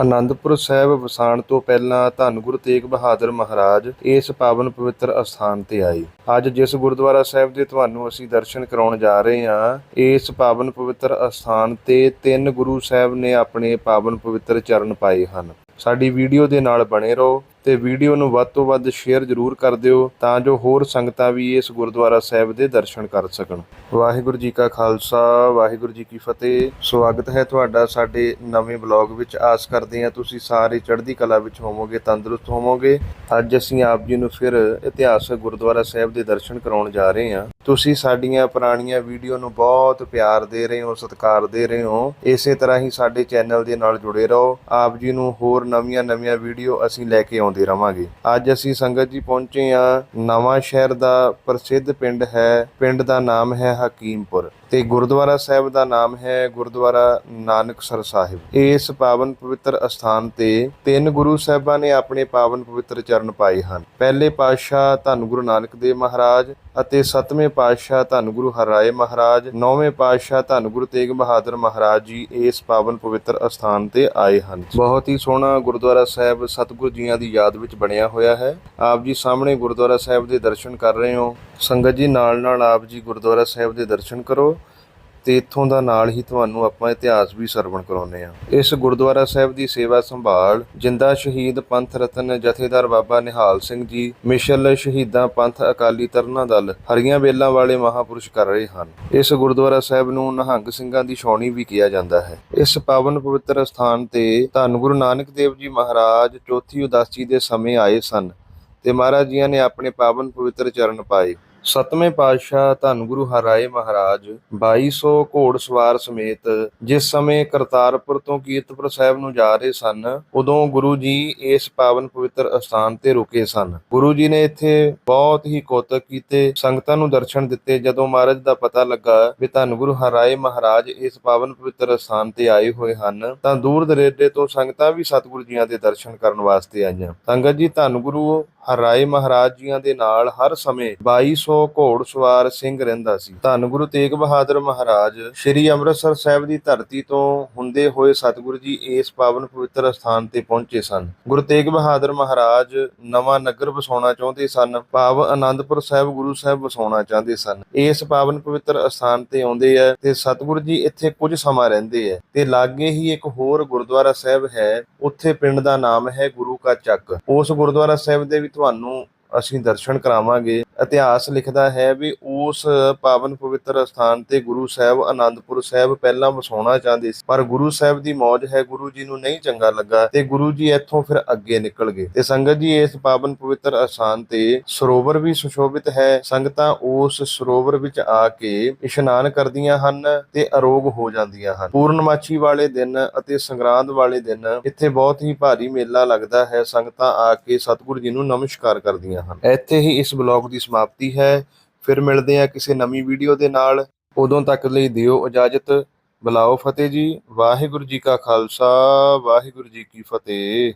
ਆਨੰਦਪੁਰ ਸਾਹਿਬ ਵਸਾਣ ਤੋਂ ਪਹਿਲਾਂ ਧੰਨ ਗੁਰੂ ਤੇਗ ਬਹਾਦਰ ਮਹਾਰਾਜ ਇਸ ਪਾਵਨ ਪਵਿੱਤਰ ਅਸਥਾਨ ਤੇ ਆਏ। ਅੱਜ ਜਿਸ ਗੁਰਦੁਆਰਾ ਸਾਹਿਬ ਦੇ ਤੁਹਾਨੂੰ ਅਸੀਂ ਦਰਸ਼ਨ ਕਰਾਉਣ ਜਾ ਰਹੇ ਹਾਂ, ਇਸ ਪਾਵਨ ਪਵਿੱਤਰ ਅਸਥਾਨ ਤੇ ਤਿੰਨ ਗੁਰੂ ਸਾਹਿਬ ਨੇ ਆਪਣੇ ਪਾਵਨ ਪਵਿੱਤਰ ਚਰਨ ਪਾਏ ਹਨ। ਸਾਡੀ ਵੀਡੀਓ ਦੇ ਨਾਲ ਬਣੇ ਰਹੋ ਤੇ ਵੀਡੀਓ ਨੂੰ ਵੱਧ ਤੋਂ ਵੱਧ ਸ਼ੇਅਰ ਜ਼ਰੂਰ ਕਰ ਦਿਓ ਤਾਂ ਜੋ ਹੋਰ ਸੰਗਤਾਂ ਵੀ ਇਸ ਗੁਰਦੁਆਰਾ ਸਾਹਿਬ ਦੇ ਦਰਸ਼ਨ ਕਰ ਸਕਣ। ਵਾਹਿਗੁਰੂ ਜੀ ਕਾ ਖਾਲਸਾ, ਵਾਹਿਗੁਰੂ ਜੀ ਕੀ ਫਤਿਹ। ਸਵਾਗਤ ਹੈ ਤੁਹਾਡਾ ਸਾਡੇ ਨਵੇਂ ਬਲੌਗ ਵਿੱਚ। ਆਸ ਕਰਦੇ ਹਾਂ ਤੁਸੀਂ ਸਾਰੇ ਚੜ੍ਹਦੀ ਕਲਾ ਵਿੱਚ ਹੋਵੋਗੇ, ਤੰਦਰੁਸਤ ਹੋਵੋਗੇ। ਅੱਜ ਅਸੀਂ ਆਪ ਜੀ ਨੂੰ ਫਿਰ ਇਤਿਹਾਸਕ ਗੁਰਦੁਆਰਾ ਸਾਹਿਬ ਦੇ ਦਰਸ਼ਨ ਕਰਾਉਣ ਜਾ ਰਹੇ ਹਾਂ। ਤੁਸੀਂ ਸਾਡੀਆਂ ਪੁਰਾਣੀਆਂ ਵੀਡੀਓ ਨੂੰ ਬਹੁਤ ਪਿਆਰ ਦੇ ਰਹੇ ਹੋ, ਸਤਿਕਾਰ ਦੇ ਰਹੇ ਹੋ। ਇਸੇ ਤਰ੍ਹਾਂ ਹੀ ਸਾਡੇ ਚੈਨਲ ਦੇ ਨਾਲ ਜੁੜੇ ਰਹੋ। ਆਪ ਜੀ ਨੂੰ ਹੋਰ ਨਵੀਆਂ-ਨਵੀਆਂ ਵੀਡੀਓ ਅਸੀਂ ਲੈ ਕੇ ਆਉਂਦੇ ਰਵਾਂਗੇ। ਅੱਜ ਅਸੀਂ ਸੰਗਤ ਜੀ ਪਹੁੰਚੇ ਹਾਂ। ਨਵਾਂ ਸ਼ਹਿਰ ਦਾ ਪ੍ਰਸਿੱਧ ਪਿੰਡ ਹੈ। ਪਿੰਡ ਦਾ ਨਾਮ ਹੈ ਹਕੀਮਪੁਰ ਤੇ ਗੁਰਦੁਆਰਾ ਸਾਹਿਬ ਦਾ ਨਾਮ ਹੈ ਗੁਰਦੁਆਰਾ ਨਾਨਕਸਰ ਸਾਹਿਬ। ਇਸ ਪਾਵਨ ਪਵਿੱਤਰ ਅਸਥਾਨ ਤੇ ਤਿੰਨ ਗੁਰੂ ਸਾਹਿਬਾਂ ਨੇ ਆਪਣੇ ਪਾਵਨ ਪਵਿੱਤਰ ਚਰਨ ਪਾਏ ਹਨ। ਪਹਿਲੇ ਪਾਤਸ਼ਾਹ ਧੰਨ ਗੁਰੂ ਨਾਨਕ ਦੇਵ ਮਹਾਰਾਜ ਅਤੇ ਸੱਤਵੇਂ ਪਾਤਸ਼ਾਹ ਧੰਨ ਗੁਰੂ ਹਰਿਰਾਏ ਮਹਾਰਾਜ, ਨੌਵੇਂ ਪਾਤਸ਼ਾਹ ਧੰਨ ਗੁਰੂ ਤੇਗ ਬਹਾਦਰ ਮਹਾਰਾਜ ਜੀ ਇਸ ਪਾਵਨ ਪਵਿੱਤਰ ਅਸਥਾਨ ਤੇ ਆਏ ਹਨ। ਬਹੁਤ ਹੀ ਸੋਹਣਾ ਗੁਰਦੁਆਰਾ ਸਾਹਿਬ ਸਤਿਗੁਰੂ ਜੀਆਂ ਦੀ ਯਾਦ ਵਿੱਚ ਬਣਿਆ ਹੋਇਆ ਹੈ। ਆਪ ਜੀ ਸਾਹਮਣੇ ਗੁਰਦੁਆਰਾ ਸਾਹਿਬ ਦੇ ਦਰਸ਼ਨ ਕਰ ਰਹੇ ਹੋ। ਸੰਗਤ ਜੀ ਨਾਲ ਨਾਲ ਆਪ ਜੀ ਗੁਰਦੁਆਰਾ ਸਾਹਿਬ ਦੇ ਦਰਸ਼ਨ ਕਰੋ। ਤੇ ਇੱਥੋਂ ਦਾ ਨਾਲ ਹੀ ਤੁਹਾਨੂੰ ਆਪਾਂ ਇਤਿਹਾਸ ਵੀ ਸਰਵਣ ਕਰਾਉਨੇ ਆ ਇਸ ਗੁਰਦੁਆਰਾ ਸਾਹਿਬ ਦੀ ਸੇਵਾ ਸੰਭਾਲ ਜਿੰਦਾ ਸ਼ਹੀਦ ਪੰਥ ਰਤਨ ਜਥੇਦਾਰ ਬਾਬਾ ਨਿਹਾਲ ਸਿੰਘ ਜੀ, ਮਿਸ਼ਲ ਸ਼ਹੀਦਾਂ ਪੰਥ ਅਕਾਲੀ ਤਰਨਾ ਦਲ, ਹਰੀਆਂ ਬੇਲਾਂ ਵਾਲੇ ਮਹਾਪੁਰਸ਼ ਕਰ ਰਹੇ ਹਨ। ਇਸ ਗੁਰਦੁਆਰਾ ਸਾਹਿਬ ਨੂੰ ਨਿਹੰਗ ਸਿੰਘਾਂ ਦੀ ਛਾਉਣੀ ਵੀ ਕਿਹਾ ਜਾਂਦਾ ਹੈ। ਇਸ ਪਾਵਨ ਪਵਿੱਤਰ ਸਥਾਨ ਤੇ ਧੰਨ ਗੁਰੂ ਨਾਨਕ ਦੇਵ ਜੀ ਮਹਾਰਾਜ ਚੌਥੀ ਉਦਾਸੀ ਦੇ ਸਮੇਂ ਆਏ ਸਨ ਤੇ ਮਹਾਰਾਜ ਜੀਆਂ ਨੇ ਆਪਣੇ ਪਾਵਨ ਪਵਿੱਤਰ ਚਰਨ ਪਾਏ। ਸਤਵੇਂ ਪਾਤਸ਼ਾਹ ਧੰਨ ਗੁਰੂ ਹਰਾਏ ਮਹਾਰਾਜ 2200 ਘੋੜ ਸਵਾਰ ਸਮੇਤ ਜਿਸ ਸਮੇਂ ਕਰਤਾਰਪੁਰ ਤੋਂ ਕੀਰਤਪੁਰ ਸਾਹਿਬ ਨੂੰ ਜਾ ਰਹੇ ਸਨ, ਉਦੋਂ ਗੁਰੂ ਜੀ ਇਸ ਪਾਵਨ ਪਵਿੱਤਰ ਅਸਥਾਨ ਤੇ ਰੁਕੇ ਸਨ। ਗੁਰੂ ਜੀ ਨੇ ਇੱਥੇ ਬਹੁਤ ਹੀ ਕੋਤਕ ਕੀਤੇ, ਸੰਗਤਾਂ ਨੂੰ ਦਰਸ਼ਨ ਦਿੱਤੇ। ਜਦੋਂ ਮਹਾਰਾਜ ਦਾ ਪਤਾ ਲੱਗਾ ਵੀ ਧੰਨ ਗੁਰੂ ਹਰਾਏ ਮਹਾਰਾਜ ਇਸ ਪਾਵਨ ਪਵਿੱਤਰ ਅਸਥਾਨ ਤੇ ਆਏ ਹੋਏ ਹਨ, ਤਾਂ ਦੂਰ ਦਰੇਡੇ ਤੋਂ ਸੰਗਤਾਂ ਵੀ ਸਤਿਗੁਰੂ ਜੀਆਂ ਦੇ ਦਰਸ਼ਨ ਕਰਨ ਵਾਸਤੇ ਆਈਆਂ। ਸੰਗਤ ਜੀ, ਧੰਨ ਗੁਰੂ ਹਰਾਏ ਮਹਾਰਾਜ ਜੀਆਂ ਦੇ ਨਾਲ ਹਰ ਸਮੇਂ 2200 ਘੋੜ ਸਵਾਰ ਸਿੰਘ ਰਹਿੰਦਾ ਸੀ। ਧੰਨ ਗੁਰੂ ਤੇਗ ਬਹਾਦਰ ਮਹਾਰਾਜ, ਸ੍ਰੀ ਅੰਮ੍ਰਿਤਸਰ ਸਾਹਿਬ ਦੀ ਧਰਤੀ ਤੋਂ ਹੁੰਦੇ ਹੋਏ ਸਤਿਗੁਰੂ ਜੀ ਇਸ ਪਾਵਨ ਪਵਿੱਤਰ ਸਥਾਨ ਤੇ ਪਹੁੰਚੇ ਸਨ। ਗੁਰੂ ਤੇਗ ਬਹਾਦਰ ਮਹਾਰਾਜ ਨਵਾਂ ਨਗਰ ਵਸਾਉਣਾ ਚਾਹੁੰਦੇ ਸਨ, ਭਾਵ ਆਨੰਦਪੁਰ ਸਾਹਿਬ, ਗੁਰੂ ਸਾਹਿਬ ਵਸਾਉਣਾ ਚਾਹੁੰਦੇ ਸਨ। ਇਸ ਪਾਵਨ ਪਵਿੱਤਰ ਸਥਾਨ ਤੇ ਆਉਂਦੇ ਆ ਤੇ ਸਤਿਗੁਰੂ ਜੀ ਇੱਥੇ ਕੁਝ ਸਮਾਂ ਰਹਿੰਦੇ ਆ ਤੇ ਲਾਗੇ ਹੀ ਇੱਕ ਹੋਰ ਗੁਰਦੁਆਰਾ ਸਾਹਿਬ ਹੈ, ਉੱਥੇ ਪਿੰਡ ਦਾ ਨਾਮ ਹੈ ਗੁਰੂ ਕਾ ਚੱਕ। ਉਸ ਗੁਰਦੁਆਰਾ ਸਾਹਿਬ ਦੇ ਵੀ ਤੁਹਾਨੂੰ ਅਸੀਂ ਦਰਸ਼ਨ ਕਰਾਵਾਂਗੇ। ਇਤਿਹਾਸ ਲਿਖਦਾ ਹੈ ਵੀ ਉਸ ਪਾਵਨ ਪਵਿੱਤਰ ਸਥਾਨ ਤੇ ਗੁਰੂ ਸਾਹਿਬ ਆਨੰਦਪੁਰ ਸਾਹਿਬ ਪਹਿਲਾਂ ਵਸਾਉਣਾ ਚਾਹੁੰਦੇ ਸੀ। ਪਰ ਗੁਰੂ ਸਾਹਿਬ ਦੀ ਮੌਜ ਹੈ, ਗੁਰੂ ਜੀ ਨੂੰ ਨਹੀਂ ਚੰਗਾ ਲੱਗਾ ਤੇ ਗੁਰੂ ਜੀ ਇੱਥੋਂ ਫਿਰ ਅੱਗੇ ਨਿਕਲ ਗਏ। ਤੇ ਸੰਗਤ ਜੀ, ਇਸ ਪਾਵਨ ਪਵਿੱਤਰ ਅਸਥਾਨ ਤੇ ਸਰੋਵਰ ਵੀ ਸੁਸ਼ੋਭਿਤ ਹੈ। ਸੰਗਤਾਂ ਉਸ ਸਰੋਵਰ ਵਿੱਚ ਆ ਕੇ ਇਸ਼ਨਾਨ ਕਰਦੀਆਂ ਹਨ ਤੇ ਅਰੋਗ ਹੋ ਜਾਂਦੀਆਂ ਹਨ। ਪੂਰਨਮਾਸ਼ੀ ਵਾਲੇ ਦਿਨ ਅਤੇ ਸੰਗਰਾਂਦ ਵਾਲੇ ਦਿਨ ਇੱਥੇ ਬਹੁਤ ਹੀ ਭਾਰੀ ਮੇਲਾ ਲੱਗਦਾ ਹੈ। ਸੰਗਤਾਂ ਆ ਕੇ ਸਤਿਗੁਰੂ ਜੀ ਨੂੰ ਨਮਸਕਾਰ ਕਰਦੀਆਂ ਹਨ। ਇੱਥੇ ਹੀ ਇਸ ਬਲੌਗ ਦੀ ਸਮਾਪਤੀ ਹੈ। ਫਿਰ ਮਿਲਦੇ ਹਾਂ ਕਿਸੇ ਨਵੀਂ ਵੀਡੀਓ ਦੇ ਨਾਲ। ਉਦੋਂ ਤੱਕ ਲਈ ਦਿਓ ਇਜਾਜ਼ਤ। ਬੁਲਾਓ ਫਤਿਹ ਜੀ। ਵਾਹਿਗੁਰੂ ਜੀ ਕਾ ਖਾਲਸਾ। ਵਾਹਿਗੁਰੂ ਜੀ ਕੀ ਫਤਿਹ।